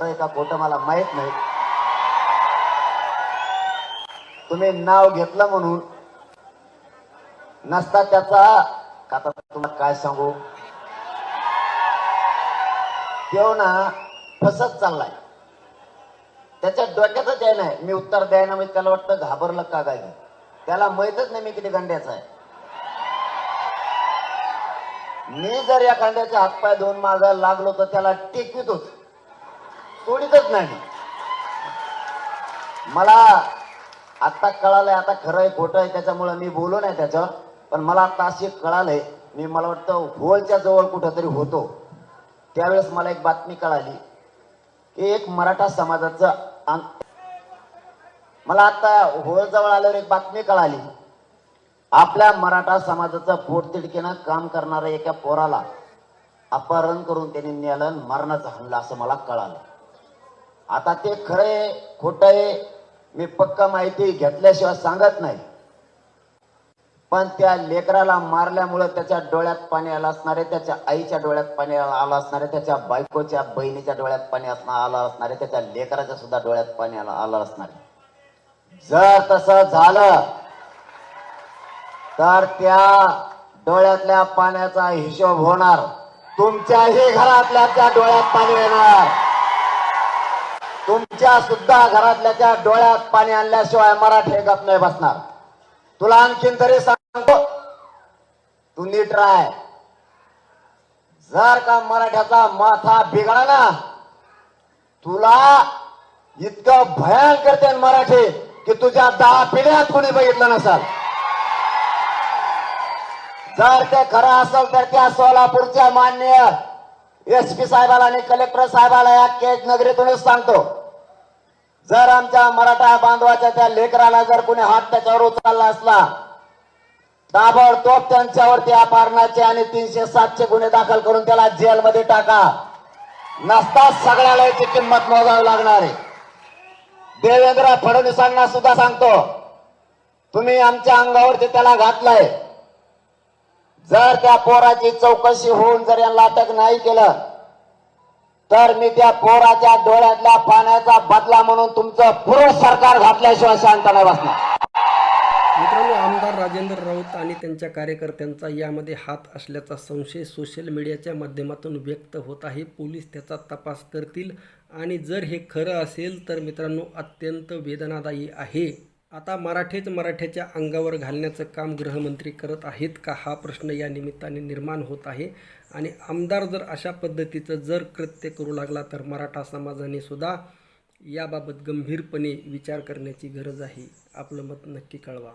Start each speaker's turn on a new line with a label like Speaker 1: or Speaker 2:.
Speaker 1: आहे का खोटं मला माहीत नाही. तुम्ही नाव घेतलं म्हणून नसता त्याचा. आता तुम्हाला काय सांगू? तेव ना फसत चाललाय. त्याच्या डोक्यातच आहे नाही मी उत्तर द्यायला म्हणजे त्याला वाटतं घाबरलं का काय? त्याला माहितच नाही मी किती गंड्याचा आहे. मी जर या कांद्याच्या हातपाय धुवून माझा लागलो तर त्याला टेकवितोच. तोडीतच नाही. मला आता कळालंय आता खरं आहे खोटं आहे त्याच्यामुळे मी बोलू नाही त्याच्यावर. पण मला आता असे कळालंय मी मला वाटतं होलच्या जवळ कुठंतरी होतो. त्यावेळेस मला एक बातमी कळाली की एक मराठा समाजाचं मला आता होळ जवळ आल्यावर एक बातमी कळाली. आपल्या मराठा समाजाचं पोटतिडकीनं काम करणाऱ्या एका पोराला अपहरण करून त्यांनी नेलं मरणाचं हल्ला असं मला कळालं. आता ते खरंय खोट आहे मी पक्का माहिती घेतल्याशिवाय सांगत नाही. पण त्या लेकराला मारल्यामुळं त्याच्या डोळ्यात पाणी आलं असणारे त्याच्या आईच्या डोळ्यात पाणी आलं असणारे त्याच्या बायकोच्या बहिणीच्या डोळ्यात पाणी असणं आलं असणारे त्याच्या लेकराच्या सुद्धा डोळ्यात पाणी आलं असणार आहे. जर तसं झालं तर त्या डोळ्यातल्या पाण्याचा हिशोब होणार. तुमच्याही घरातल्या त्या डोळ्यात पाणी येणार. तुमच्या सुद्धा घरातल्याच्या डोळ्यात पाणी आणल्याशिवाय मराठे गप नाही बसणार. तुला आणखीन तरी सांगतो तू नीट राय जर का मराठ्याचा माथा बिघडा ना तुला इतकं भयंकर ते मराठी की तुझ्या दहा पिढ्यात कोणी बघितलं नसाल. जर ते खरं असेल तर त्या सोलापूरच्या मान्य एस पी साहेबाला आणि कलेक्टर साहेबाला या केज नगरीतूनच सांगतो. जर आमच्या मराठा बांधवाच्या त्या लेकराला जर कोणी हात त्याच्यावर उचलला असला ताबडतोब त्यांच्यावरती अपहरणाचे आणि तीनशे सातशे गुन्हे दाखल करून त्याला जेलमध्ये टाका. नसता सगळ्याला याची किंमत मोजावी लागणार आहे. देवेंद्र फडणवीसांना सुद्धा सांगतो तुम्ही आमच्या अंगावरती त्याला घातलाय. जर त्या पोराची चौकशी होऊन जर यांना अटक नाही केलं तर मी त्या पोराच्या डोळ्यातल्या पाण्याचा बदला म्हणून तुमचं पूर्व सरकार घातल्याशिवाय शांत नाही बसणार.
Speaker 2: मित्रांनो आमदार राजेंद्र राऊत आणि त्यांच्या कार्यकर्त्यांचा यामध्ये हात असल्याचा संशय सोशल मीडियाच्या माध्यमातून व्यक्त होत आहे. पोलीस त्याचा तपास करतील आणि जर हे खरं असेल तर मित्रांनो अत्यंत वेदनादायी आहे. आता मराठेच मराठ्याच्या अंगावर घालण्याचं काम गृहमंत्री करत आहेत का हा प्रश्न या निमित्ताने निर्माण होत आहे? आणि आमदार जर अशा पद्धतीचं जर कृत्य करू लागला तर मराठा समाजाने सुद्धा याबाबत गंभीरपणे विचार करण्याची गरज आहे. आपलं मत नक्की कळवा.